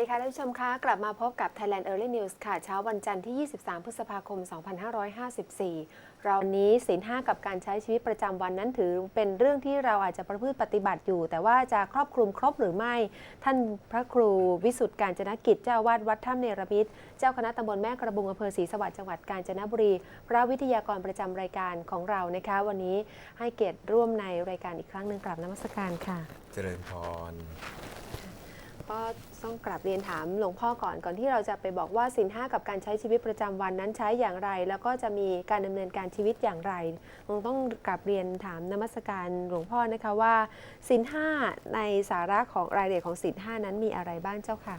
ดีค่ะท่านผู้ชมคะกลับมาพบกับ Thailand Early News ค่ะเช้าวันจันทร์ที่ 23 พฤษภาคม 2554 เราวันนี้ศีลห้ากับการใช้ชีวิตประจำวันนั้นถือเป็นเรื่องที่เราอาจจะประพฤติปฏิบัติอยู่ แต่ว่าจะครอบคลุมครบหรือไม่ ท่านพระครูวิสุทธิ์การจนกิจเจ้าวาดวัดถ้ำเนรมิตเจ้าคณะตำบลแม่กระบุงอำเภอศรีสวัสดิ์จังหวัดกาญจนบุรี พระวิทยากรประจำรายการของเรานะคะ วันนี้ให้เกียรติร่วมในรายการอีกครั้งหนึ่งกราบนมัสการค่ะ เจริญพร ก็ต้องกลับเรียนถามหลวงพ่อก่อนก่อนที่เราจะไปบอกว่าสินห้ากับการใช้ชีวิตประจำวันนั้นใช้อย่างไร แล้วก็จะมีการดำเนินการชีวิตอย่างไรคงต้องกลับเรียนถามนมัสการหลวงพ่อนะคะว่าสินห้าในสาระของรายละเอียดของสินห้านั้นมีอะไรบ้างเจ้าค่ะ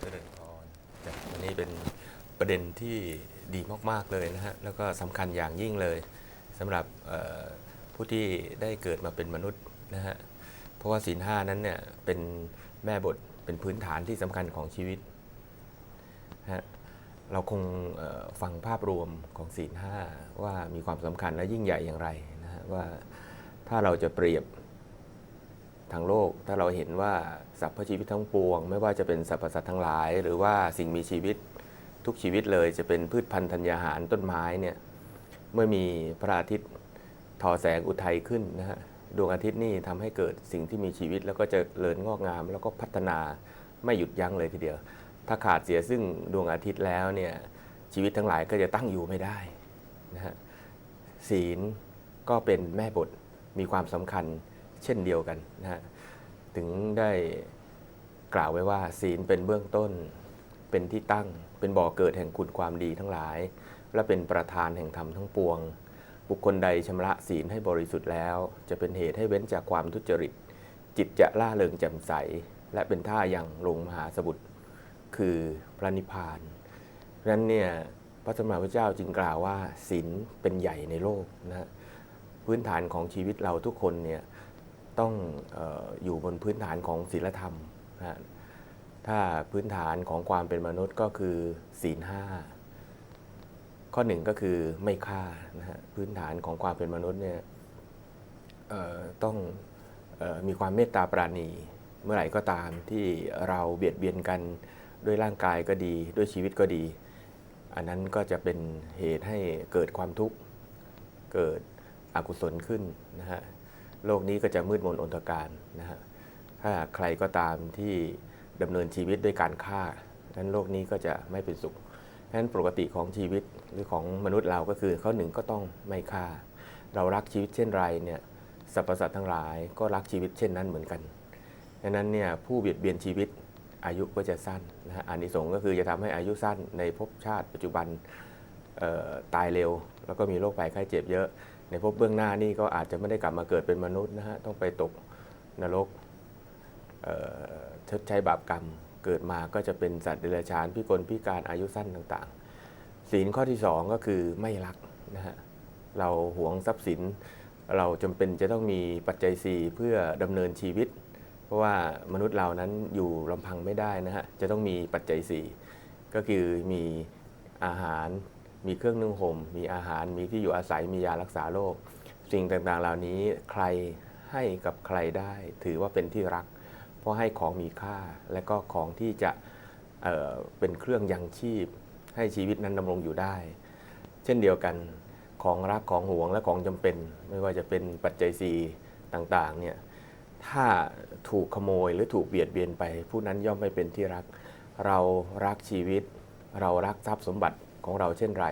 เจริญพรวันนี้เป็นประเด็นที่ดีมาก ๆ เลยนะฮะ แล้วก็สำคัญอย่างยิ่งเลยสำหรับผู้ที่ได้เกิดมาเป็นมนุษย์นะฮะ เพราะว่าศีลห้านั้นเนี่ยเป็นแม่บท เป็นพื้นฐานที่สำคัญของชีวิตนะฮะเราคงฟังภาพรวมของศีลห้าว่ามีความสำคัญและยิ่งใหญ่อย่างไรนะฮะว่าถ้าเราจะเปรียบทางโลก ถ้าเราเห็นว่าสรรพชีวิตทั้งปวง ไม่ว่าจะเป็นสรรพสัตว์ทั้งหลาย หรือว่าสิ่งมีชีวิตทุกชีวิตเลยจะเป็นพืชพันธุ์ธัญญาหารต้นไม้เนี่ยเมื่อมีพระอาทิตย์ทอแสงอุทัยขึ้นนะฮะ ดวงอาทิตย์นี่ทำให้เกิดสิ่งที่มีชีวิตแล้วก็จะเริญงอกงาม แล้วก็พัฒนาไม่หยุดยั้งเลยทีเดียว ถ้าขาดเสียซึ่งดวงอาทิตย์แล้วเนี่ยชีวิตทั้งหลายก็จะตั้งอยู่ไม่ได้นะฮะศีลก็เป็นแม่บทมีความสำคัญเช่นเดียวกันนะฮะถึงได้กล่าวไว้ว่าศีลเป็นเบื้องต้นเป็นที่ตั้ง เป็นบ่อเกิดแห่งคุณความดีทั้งหลาย และเป็นประธานแห่งธรรมทั้งปวง บุคคลใดชำระศีลให้บริสุทธิ์แล้ว จะเป็นเหตุให้เว้นจากความทุจริต จิตจะล่าเริงแจ่มใส และเป็นท่าอย่างลงมหาสมุทรคือพระนิพพานเพราะฉะนั้นเนี่ยพระสมมาพระเจ้าจึงกล่าวว่าศีลเป็นใหญ่ในโลกนะพื้นฐานของชีวิตเราทุกคนเนี่ยต้องอออยู่บนพื้นฐานของศีลธรรมนะถ้าพื้นฐานของความเป็นมนุษย์ก็คือศีลห้า ข้อหนึ่งก็คือไม่ฆ่านะฮะพื้นฐานของความเป็นมนุษย์เนี่ยต้องออมีความเมตตาปราณี เมื่อไหร่ก็ตามที่เราเบียดเบียนกันด้วยร่างกายก็ดี ด้วยชีวิตก็ดี อันนั้นก็จะเป็นเหตุให้เกิดความทุกข์เกิดอกุศลขึ้นนะฮะโลกนี้ก็จะมืดมนอนตการนะฮะถ้าใครก็ตามที่ดำเนินชีวิตด้วยการฆ่านั้นโลกนี้ก็จะไม่เป็นสุข พราะฉะนั้นปกติของชีวิตหรือของมนุษย์เราก็คือข้อหนึ่งก็ต้องไม่ฆ่า เรารักชีวิตเช่นไรเนี่ยสรรพสัตว์ทั้งหลายก็รักชีวิตเช่นนั้นเหมือนกันดังนั้นเนี่ยผู้เบียดเบียนชีวิตอายุก็จะสั้นนะฮะอานิสงส์ก็คือจะทำให้อายุสั้นในภพชาติปัจจุบันตายเร็ว แล้วก็มีโรคภัยไข้เจ็บเยอะ ในภพเบื้องหน้านี่ก็อาจจะไม่ได้กลับมาเกิดเป็นมนุษย์นะฮะต้องไปตกนรกชดใช้บาปกรรม เกิดมาก็จะเป็นสัตว์เดรัจฉานพิกลพิการอายุสั้นต่างๆ ศีลข้อที่สองก็คือไม่รักนะฮะเราหวงทรัพย์สิน เราจำเป็นจะต้องมีปัจจัยสี่เพื่อดำเนินชีวิต เพราะว่ามนุษย์เรานั้นอยู่ลำพังไม่ได้นะฮะจะต้องมีปัจจัยสี่ก็คือมีอาหารมีเครื่องนึ่งห่มมีอาหารมีที่อยู่อาศัยมียารักษาโรคสิ่งต่างๆเหล่านี้ใครให้กับใครได้ ถือว่าเป็นที่รัก เพราะให้ของมีค่า และก็ของที่จะเเป็นเครื่องยังชีพ ให้ชีวิตนั้นดำรงอยู่ได้ เช่นเดียวกันของรักของห่วงและของจำเป็น ไม่ว่าจะเป็นปัจจัยสีต่างๆเนี่ยถ้าถูกขโมยหรือถูกเบียดเบียนไป ผู้นั้นย่อมไม่เป็นที่รัก เรารักชีวิต เรารักทรัพย์สมบัติของเราเช่นไร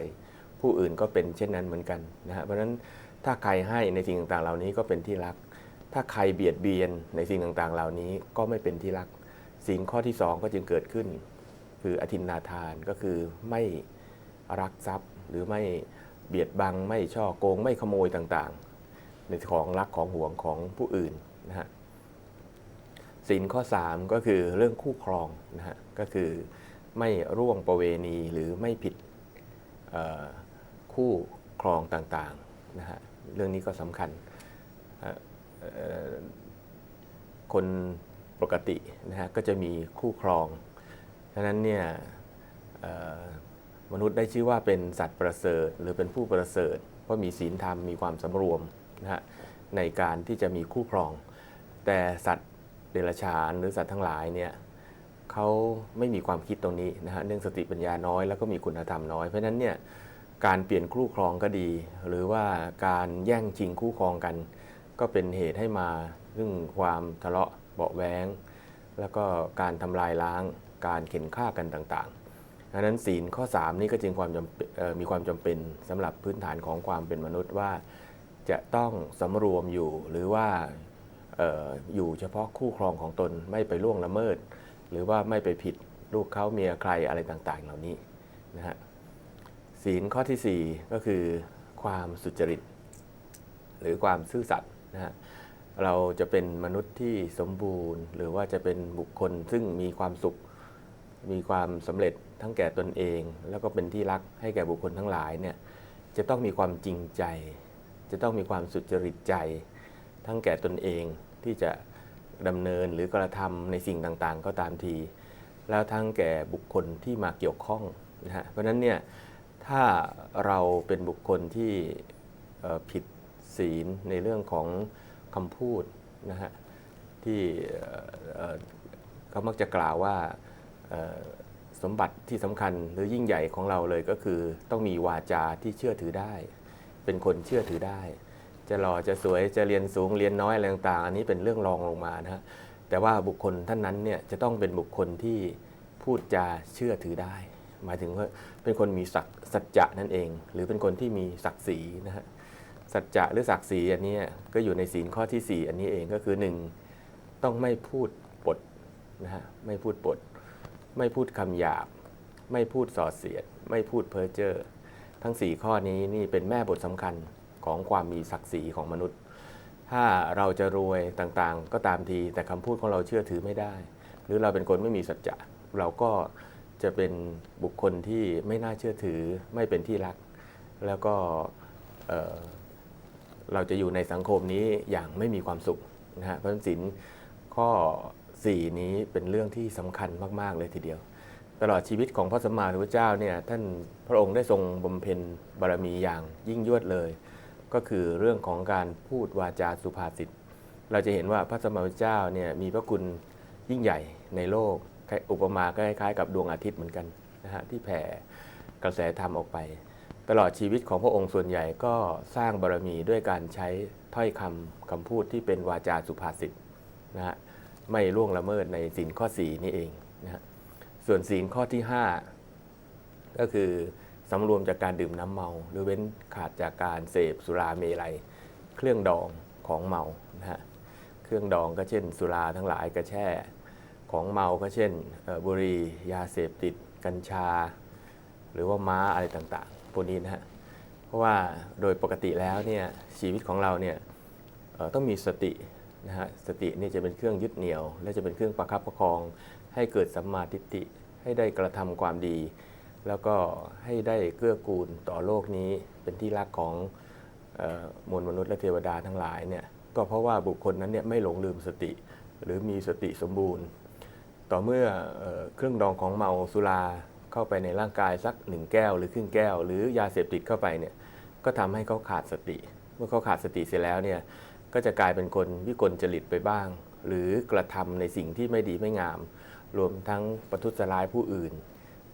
ผู้อื่นก็เป็นเช่นนั้นเหมือนกันนะฮะเพราะฉะนั้นถ้าใครให้ในสิ่งต่างๆเหล่านี้ก็เป็นที่รัก ถ้าใครเบียดเบียนในสิ่งต่างๆ เหล่านี้ก็ไม่เป็นที่รัก สิ่งข้อที่สองก็จึงเกิดขึ้น คืออธินนาทานก็คือไม่รักทรัพย์ หรือไม่เบียดบังไม่ช่อโกงไม่ขโมยต่างๆ ในของรักของห่วงของผู้อื่นนะฮะสินข้อ 3 ก็คือเรื่องคู่ครองนะฮะก็คือไม่ร่วงประเวณีหรือไม่ผิดคู่ครองต่างๆนะฮะเรื่องนี้ก็สำคัญ คนปกตินะฮะก็จะมีคู่ครองดังนั้นเนี่ยมนุษย์ได้ชื่อว่าเป็นสัตว์ประเสริฐ หรือเป็นผู้ประเสริฐ เพราะมีศีลธรรมมีความสำรวมนะฮะในการที่จะมีคู่ครอง แต่สัตว์เดรัจฉานหรือสัตว์ทั้งหลายเนี่ยเขาไม่มีความคิดตรงนี้นะฮะเรื่องสติปัญญาน้อยแล้วก็มีคุณธรรมน้อยเพราะฉะนั้นเนี่ยการเปลี่ยนคู่ครองก็ดี หรือว่าการแย่งชิงคู่ครองกัน ก็เป็นเหตุให้มาซึ่งความทะเลาะเบาแว้งแล้วก็การทำลายล้างการเข็นฆ่ากันต่างๆดังนั้นศีลข้อ 3 นี้ก็จึงความจำมีความจำเป็นสำหรับพื้นฐานของความเป็นมนุษย์ว่า จะต้องสำรวมอยู่หรือว่าอออยู่เฉพาะคู่ครองของตนไม่ไปล่วงละเมิด หรือว่าไม่ไปผิดลูกเขาเมียใครอะไรต่างๆ เหล่านี้นะฮะศีลข้อทีสี่4 ก็คือความสุจริต หรือความซื่อสัตย์ นะฮะเราจะเป็นมนุษย์ที่สมบูรณ์ หรือว่าจะเป็นบุคคลซึ่งมีความสุข มีความสำเร็จทั้งแก่ตนเอง แล้วก็เป็นที่รักให้แก่บุคคลทั้งหลายเนี่ยจะต้องมีความจริงใจ จะต้องมีความสุจริตใจ ทั้งแก่ตนเองที่จะดำเนินหรือกระทำในสิ่งต่างๆ ก็ตามที แล้วทั้งแก่บุคคลที่มาเกี่ยวข้องนะฮะเพราะฉะนั้นเนี่ยถ้าเราเป็นบุคคลที่ผิด ศีลในเรื่องของคำพูดนะฮะที่เขามักจะกล่าวว่าสมบัติที่สำคัญหรือยิ่งใหญ่ของเราเลยก็คือ ต้องมีวาจาที่เชื่อถือได้ เป็นคนเชื่อถือได้ จะหล่อจะสวยจะเรียนสูงเรียนน้อยอะไรต่างๆ อันนี้เป็นเรื่องรองลงมานะฮะแต่ว่าบุคคลท่านนั้นเนี่ยจะต้องเป็นบุคคลที่พูดจาเชื่อถือได้ หมายถึงว่าเป็นคนมีศักดิ์สัจจะนั่นเอง หรือเป็นคนที่มีศักดิ์ศรีนะฮะ สัจจะหรือศักดิ์ศรีอันนี้ก็อยู่ในศีลข้อที่ 4 อันนี้เองก็คือ 1 ต้องไม่พูดปดนะฮะไม่พูดปด ไม่พูดคำหยาบ ไม่พูดส่อเสียด ไม่พูดเพ้อเจ้อทั้ง 4 ข้อนี้นี่เป็นแม่บทสำคัญของความมีศักดิ์ศรีของมนุษย์ ถ้าเราจะรวยต่างๆ ก็ตามทีแต่คำพูดของเราเชื่อถือไม่ได้ หรือเราเป็นคนไม่มีสัจจะเราก็จะเป็นบุคคลที่ไม่น่าเชื่อถือไม่เป็นที่รัก แล้วก็ เราจะอยู่ในสังคมนี้อย่างไม่มีความสุขนะฮะเพราะฉะนั้นศีลข้อ 4 นี้เป็นเรื่องที่สำคัญมาก ๆ เลยทีเดียว ตลอดชีวิตของพระสัมมาสัมพุทธเจ้าเนี่ยท่านพระองค์ได้ทรงบำเพ็ญบารมีอย่างยิ่งยวดเลย ก็คือเรื่องของการพูดวาจาสุภาษิตเราจะเห็นว่าพระสัมมาสัมพุทธเจ้าเนี่ยมีพระคุณยิ่งใหญ่ในโลกอุปมาก็คล้ายๆกับดวงอาทิตย์เหมือนกันนะฮะที่แผ่กระแสธรรมออกไป ตลอดชีวิตของพระองค์ส่วนใหญ่ก็สร้างบารมีด้วยการใช้ถ้อยคำคำพูดที่เป็นวาจาสุภาษิตนะฮะไม่ล่วงละเมิดในศีลข้อ 4 นี่เองนะฮะส่วนศีลข้อที่ 5 ก็คือสำรวมจากการดื่มน้ำเมา หรือเว้นขาดจากการเสพสุราเมลัย เครื่องดองของเมานะฮะเครื่องดองก็เช่น สุราทั้งหลายกระแช่ ของเมาก็เช่นบุหรี่ยาเสพติด กัญชา หรือว่าม้าอะไรต่าง พวกนี้นะฮะเพราะว่าโดยปกติแล้วเนี่ยชีวิตของเราเนี่ยต้องมีสตินะฮะสตินี่จะเป็นเครื่องยึดเหนี่ยว และจะเป็นเครื่องประคับประคอง ให้เกิดสัมมาทิฏฐิให้ได้กระทำความดี แล้วก็ให้ได้เกื้อกูลต่อโลกนี้เป็นที่รักของออมวลมนุษย์และเทวดาทั้งหลายเนี่ยก็เพราะว่าบุคคลนั้นเนี่ยไม่หลงลืมสติ หรือมีสติสมบูรณ์ ต่อเมื่อเอ่อเครื่องดองของเมาสุรา เข้าไปในร่างกายสักหนึ่งแก้ว หรือครึ่งแก้ว หรือยาเสพติดเข้าไปเนี่ยก็ทำให้เขาขาดสติ เมื่อเขาขาดสติเสร็จแล้วเนี่ยก็จะกลายเป็นคนวิกลจริตไปบ้าง หรือกระทำในสิ่งที่ไม่ดีไม่งาม รวมทั้งประทุษร้ายผู้อื่น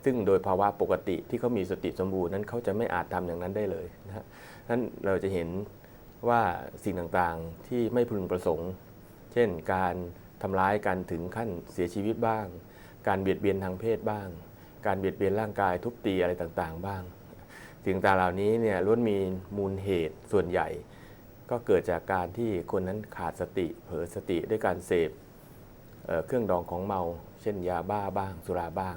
ซึ่งโดยภาวะปกติที่เขามีสติสมบูรณ์นั้นเขาจะไม่อาจทำอย่างนั้นได้เลยนะฮะนั้นเราจะเห็นว่าสิ่งต่างๆที่ไม่พึงประสงค์ เช่นการทำร้ายกันถึงขั้นเสียชีวิตบ้าง การเบียดเบียนทางเพศบ้าง การเบียดเบียนร่างกายทุบตีอะไรต่างๆ บ้าง สิ่งต่างเหล่านี้เนี่ยล้วนมีมูลเหตุส่วนใหญ่ ก็เกิดจากการที่คนนั้นขาดสติ เผลอสติด้วยการเสพเเครื่องดองของเมา เช่นยาบ้าบ้าง สุราบ้าง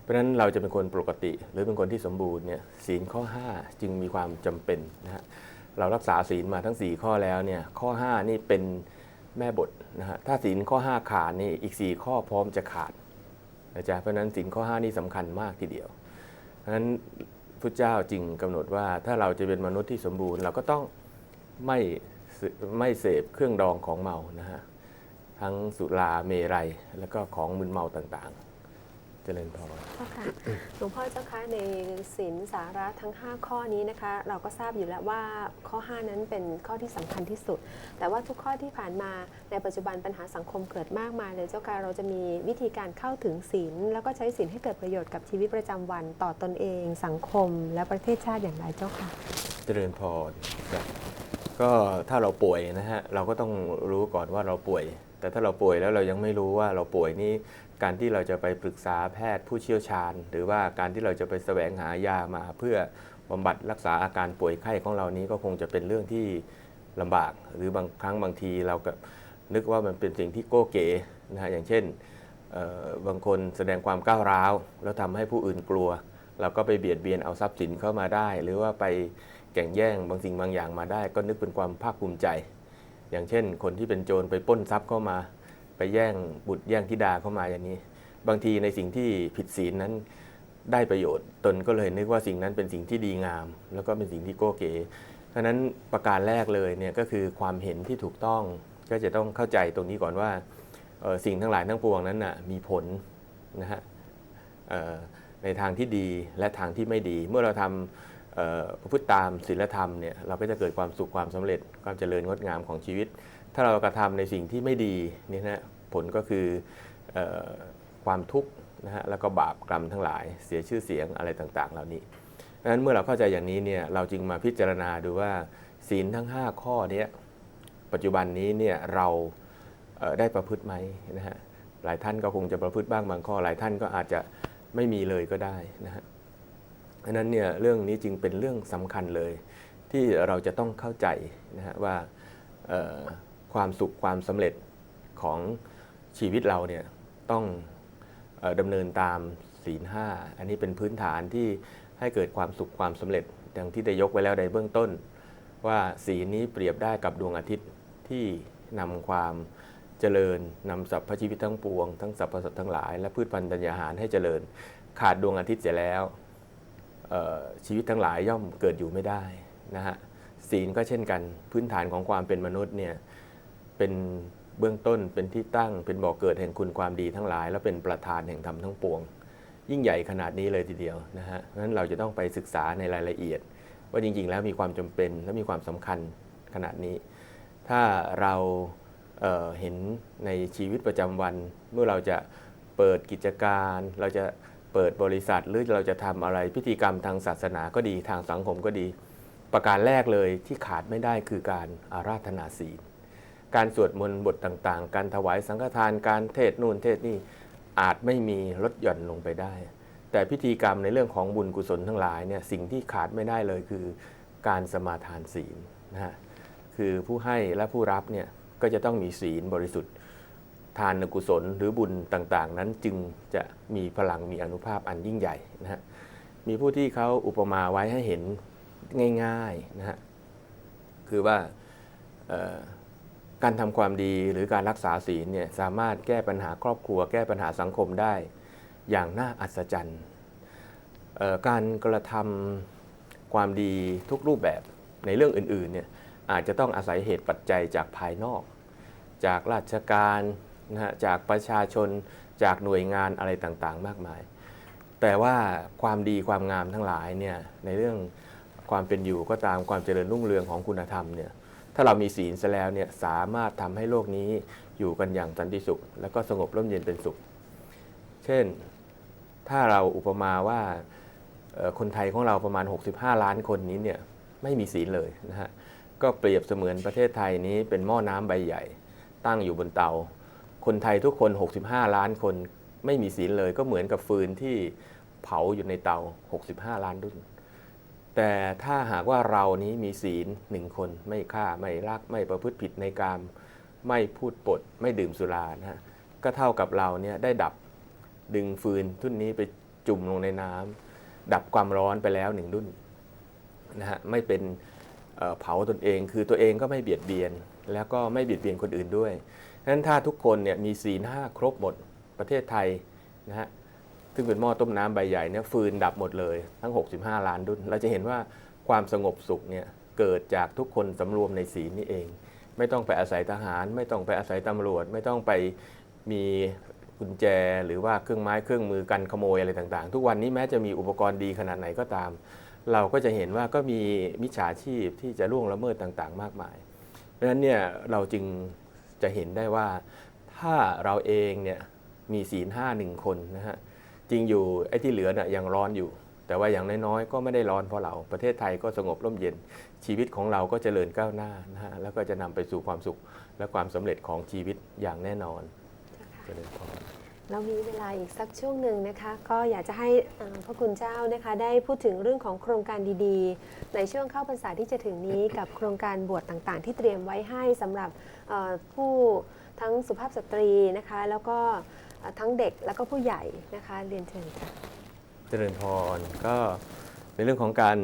เพราะฉะนั้นเราจะเป็นคนปกติ หรือเป็นคนที่สมบูรณ์เนี่ยศีลข้อ 5 จึงมีความจำเป็นนะฮะเรารักษาศีลมาทั้ง 4 ข้อแล้วเนี่ยข้อ 5 นี่เป็นแม่บทนะฮะถ้าศีลข้อ 5 ขาดนี่อีก 4 ข้อพร้อมจะขาด นะจ๊ะเพราะนั้นสิ่งข้อ 5 นี่สำคัญมากทีเดียวเพราะนั้นพระเจ้าจึงกำหนดว่าถ้าเราจะเป็นมนุษย์ที่สมบูรณ์ เราก็ต้องไม่ไม่เสพเครื่องดองของเมานะฮะทั้งสุราเมรัยแล้วก็ของมึนเมาต่างๆ เจริญพรเจ้าค่ะหลวงพ่อเจ้าคะในศีลสาระทั้ง 5 ข้อนี้นะคะ เราก็ทราบอยู่แล้วว่าข้อ 5 นั้นเป็นข้อที่สำคัญที่สุด แต่ว่าทุกข้อที่ผ่านมาในปัจจุบันปัญหาสังคมเกิดมากมายเลยเจ้าค่ะเราจะมีวิธีการเข้าถึงศีลแล้วก็ใช้ศีลให้เกิดประโยชน์กับชีวิตประจำวันต่อตนเอง สังคม และประเทศชาติอย่างไรเจ้าค่ะ เจริญพรครับก็ถ้าเราป่วยนะฮะเราก็ต้องรู้ก่อนว่าเราป่วย แต่ถ้าเราป่วยแล้วเรายังไม่รู้ว่าเราป่วยนี่การที่เราจะไปปรึกษาแพทย์ผู้เชี่ยวชาญ หรือว่าการที่เราจะไปแสวงหายามาเพื่อบำบัดรักษาอาการป่วยไข้ของเรานี้ก็คงจะเป็นเรื่องที่ลำบาก หรือบางครั้งบางทีเราก็นึกว่ามันเป็นสิ่งที่โก้เก๋นะฮะอย่างเช่นบางคนแสดงความก้าวร้าว แล้วทำให้ผู้อื่นกลัว เราก็ไปเบียดเบียนเอาทรัพย์สินเข้ามาได้ หรือว่าไปแก่งแย่งบางสิ่งบางอย่างมาได้ ก็นึกเป็นความภาคภูมิใจ อย่างเช่น คนที่เป็นโจรไปป้นทรัพย์เข้ามา ไปแย่งบุตรแย่งธิดาเข้ามาอย่างนี้ บางทีในสิ่งที่ผิดศีลนั้นได้ประโยชน์ ตนก็เลยนึกว่าสิ่งนั้นเป็นสิ่งที่ดีงาม แล้วก็เป็นสิ่งที่โก้เก๋เพราะนั้นประการแรกเลยเนี่ยก็คือความเห็นที่ถูกต้องก็จะต้องเข้าใจตรงนี้ก่อนว่าสิ่งทั้งหลายทั้งปวงนั้นน่ะมีผลนะฮะในทางที่ดีและทางที่ไม่ดี เมื่อเราทำเอ่อประ พฤติตามศีลธรรมเนี่ยเราก็จะเกิดความสุขความสำเร็จความเจริญงดงามของชีวิต ถ้าเรากระทำในสิ่งที่ไม่ดีนี่นะผลก็คืออความทุกข์นะฮะแล้วก็บาปกรรมทั้งหลายเสียชื่อเสียงอะไรต่างๆ เหล่านี้ดังนั้นเมื่อเราเข้าใจอย่างนี้เนี่ยเราจึงมาพิจารณาดูว่าศีลทั้ง 5 ข้อเนี้ยปัจจุบันนี้เนี่ยเราเได้ประพฤติไหมนะฮะหลายท่านก็คงจะประพฤติบ้างบางข้อ หลายท่านก็อาจจะไม่มีเลยก็ได้นะฮะ ดังนั้นเนี่ยเรื่องนี้จึงเป็นเรื่องสำคัญเลย ที่เราจะต้องเข้าใจนะฮะว่าความสุขความสำเร็จของชีวิตเราเนี่ยต้องออดำเนินตามศีลห้าอันนี้เป็นพื้นฐานที่ให้เกิดความสุขความสำเร็จดังที่ได้ยกไว้แล้วในเบื้องต้น ว่าศีลนี้เปรียบได้กับดวงอาทิตย์ที่นำความเจริญนำสรรพชีวิตทั้งปวง ทั้งสรรพสัตว์ทั้งหลายและพืชพันธุ์ธัญญาหารให้เจริญ ขาดดวงอาทิตย์เสียแล้ว ชีวิตทั้งหลายย่อมเกิดอยู่ไม่ได้นะฮะศีลก็เช่นกันพื้นฐานของความเป็นมนุษย์เนี่ยเป็นเบื้องต้นเป็นที่ตั้งเป็นบ่อกเกิดแห่งคุณความดีทั้งหลาย และเป็นประธานแห่งธรรมทั้งปวง ยิ่งใหญ่ขนาดนี้เลยทีเดียวนะฮะเพราะฉะนั้นเราจะต้องไปศึกษาในรายละเอียด ว่าจริง ๆ แล้วมีความจำเป็นและมีความสำคัญขนาดนี้ ถ้าเราเเห็นในชีวิตประจำวันเมื่อเราจะเปิดกิจการเราจะ เปิดบริษัทหรือเราจะทำอะไรพิธีกรรมทางศาสนาก็ดีทางสังคมก็ดี ประการแรกเลยที่ขาดไม่ได้คือการอาราธนาศีล การสวดมนต์บทต่างๆ การถวายสังฆทานการเทศน์นู่นเทศน์นี่อาจไม่มีลดหย่อนลงไปได้ แต่พิธีกรรมในเรื่องของบุญกุศลทั้งหลายเนี่ยสิ่งที่ขาดไม่ได้เลยคือการสมาทานศีลนะฮะคือผู้ให้และผู้รับเนี่ยก็จะต้องมีศีลบริสุทธิ์ ทานกุศลหรือบุญต่างๆ นั้นจึงจะมีพลังมีอนุภาพอันยิ่งใหญ่นะฮะมีผู้ที่เขาอุปมาไว้ให้เห็นง่ายๆนะฮะคือว่าการทำความดีหรือการรักษาศีลเนี่ยสามารถแก้ปัญหาครอบครัว แก้ปัญหาสังคมได้อย่างน่าอัศจรรย์การกระทำความดีทุกรูปแบบในเรื่องอื่นๆเนี่ยอาจจะต้องอาศัยเหตุปัจจัยจากภายนอก จากราชการ นะฮะจากประชาชนจากหน่วยงานอะไรต่างๆ มากมาย แต่ว่าความดีความงามทั้งหลายเนี่ยในเรื่องความเป็นอยู่ก็ตามความเจริญรุ่งเรืองของคุณธรรมเนี่ยถ้าเรามีศีลซะแล้วเนี่ยสามารถทำให้โลกนี้อยู่กันอย่างสันติสุข แล้วก็สงบร่มเย็นเป็นสุข เช่นถ้าเราอุปมาว่าคนไทยของเราประมาณ 65 ล้านคนนี้เนี่ยไม่มีศีลเลยนะฮะก็เปรียบเสมือนประเทศไทยนี้เป็นหม้อน้ำใบใหญ่ ตั้งอยู่บนเตา คนไทยทุกคน 65 ล้านคนไม่มีศีลเลยก็เหมือนกับฟืนที่เผาอยู่ในเตา 65 ล้านรุ่น แต่ถ้าหากว่าเรานี้มีศีลหนึ่งคนไม่ฆ่าไม่ลักไม่ประพฤติผิดในกามไม่พูดปด ไม่ดื่มสุรานะฮะก็เท่ากับเราเนี่ยได้ดับดึงฟืนทุ่นนี้ไปจุ่มลงในน้ำดับความร้อนไปแล้วหนึ่งรุ่นนะฮะไม่เป็นเผาตนเองคือตัวเองก็ไม่เบียดเบียน แล้วก็ไม่เบียดเบียนคนอื่นด้วย ฉะนั้นถ้าทุกคนเนี่ยมีศีลห้าครบหมดประเทศไทยนะฮะซึ่งเป็นหม้อต้มน้ำใบใหญ่เนี่ยฟืนดับหมดเลยทั้ง 65 ล้านดุนเราจะเห็นว่าความสงบสุขเนี่ยเกิดจากทุกคนสำรวมในศีลนี่เอง ไม่ต้องไปอาศัยทหาร ไม่ต้องไปอาศัยตำรวจ ไม่ต้องไปมีกุกุญแจหรือว่าเครื่องไม้เครื่องมือกันขโมยอะไรต่างๆ ทุกวันนี้แม้จะมีอุปกรณ์ดีขนาดไหนก็ตาม เราก็จะเห็นว่าก็มีมิจฉาชีพที่จะล่วงละเมิดต่างๆ มากมาย เพราะฉะนั้นเนี่ยเราจึง จะเห็นได้ว่าถ้าเราเองเนี่ยมีศีลห้าหนึ่งคนนะฮะจริงอยู่ไอ้ที่เหลือน่ะยังร้อนอยู่ แต่ว่าอย่างน้อยๆก็ไม่ได้ร้อนเพราะเราประเทศไทยก็สงบร่มเย็น ชีวิตของเราก็เจริญก้าวหน้านะฮะแล้วก็จะนำไปสู่ความสุขและความสำเร็จของชีวิตอย่างแน่นอนเจริญพร เรามีเวลาอีกสักช่วงหนึ่งนะคะ ก็อยากจะให้พระคุณเจ้านะคะ ได้พูดถึงเรื่องของโครงการดีๆ ในช่วงเข้าพรรษาที่จะถึงนี้กับโครงการบวชต่างๆ ที่เตรียมไว้ให้สำหรับผู้ทั้งสุภาพสตรีนะคะ แล้วก็ทั้งเด็กแล้วก็ผู้ใหญ่นะคะเรียนเชิญค่ะเจริญพรก็ในเรื่องของการ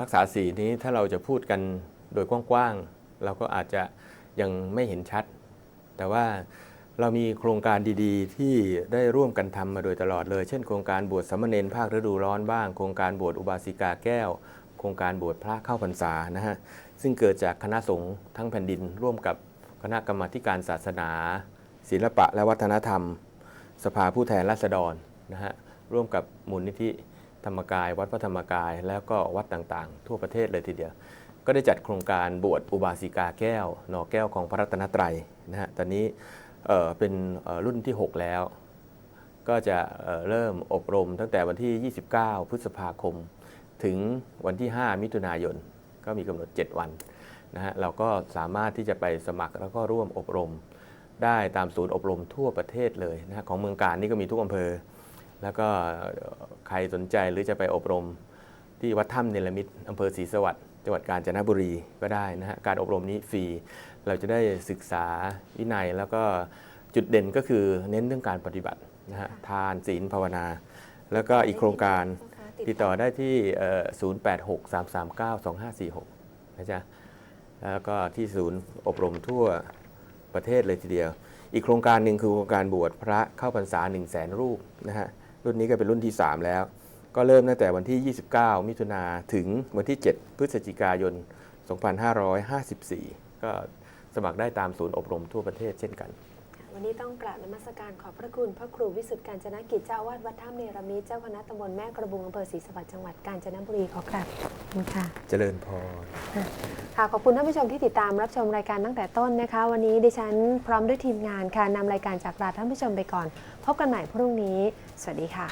รักษาศีลนี้ถ้าเราจะพูดกันโดยกว้างๆเราก็อาจจะยังไม่เห็นชัด แต่ว่า เรามีโครงการดีๆ ที่ได้ร่วมกันทำมาโดยตลอดเลย เช่นโครงการบวชสามเณรภาคฤดูร้อนบ้าง โครงการบวชอุบาสิกาแก้ว โครงการบวชพระเข้าพรรษานะฮะ ซึ่งเกิดจากคณะสงฆ์ทั้งแผ่นดิน ร่วมกับคณะกรรมาการศาสนา ศิลปะและวัฒนธรรม สภาผู้แทนราษฎรนะฮะ ร่วมกับมูลนิธิธรรมกาย วัดพระธรรมกาย แล้วก็วัดต่างๆ ทั่วประเทศเลยทีเดียว ก็ได้จัดโครงการบวชอุบาสิกาแก้ว หน่อแก้วของพระรัตนตรัยนะฮะ ตอนนี้ เป็นรุ่นที่ 6 แล้ว ก็จะเริ่มอบรมตั้งแต่วันที่ 29 พฤษภาคม ถึงวันที่ 5 มิถุนายน ก็มีกำหนด 7 วันนะฮะเราก็สามารถที่จะไปสมัครแล้วก็ร่วมอบรม ได้ตามศูนย์อบรมทั่วประเทศเลยนะฮะของเมืองการนี่ก็มีทุกอำเภอ แล้วก็ใครสนใจหรือจะไปอบรมที่วัดถ้ำเนรมิตรอำเภอศรีสวัสดิ์ จังหวัดกาญจนบุรีก็ได้นะฮะการอบรมนี้ฟรี เราจะได้ศึกษาวินัยแล้วก็จุดเด่นก็คือเน้นเรื่องการปฏิบัตินะฮะทานศีลภาวนา แล้วก็อีกโครงการติดต่อได้ที่เอ่อ0863392546 นะจ๊ะ แล้วก็ที่ศูนย์อบรมทั่วประเทศเลยทีเดียว อีกโครงการหนึ่งคือโครงการบวชพระเข้าพรรษา 1 0 0 0 0แสนรูปนะฮะ รุ่นนี้ก็เป็นรุ่นที่ 3 แล้ว ก็เริ่มตั้งแต่วันที่ 29 มิถุนาถึงวันที่ 7 พฤศจิกายน 2554 ก็สมัครได้ตามศูนย์อบรมทั่วประเทศเช่นกัน วันนี้ต้องกราบนมัสการขอบพระคุณพระครูวิสุทธิการจนกิจเจ้าอาวาสวัดถ้ำเนรมิตเจ้าคณะตำบลแม่กระบุงอำเภอศรีสวัสดิ์จังหวัดกาญจนบุรีขอกราบขอบคุณค่ะ เจริญพรค่ะขอบคุณท่านผู้ชมที่ติดตามรับชมรายการตั้งแต่ต้นนะคะ วันนี้ดิฉันพร้อมด้วยทีมงานค่ะนำรายการจากลาท่านผู้ชมไปก่อน พบกันใหม่พรุ่งนี้ สวัสดีค่ะ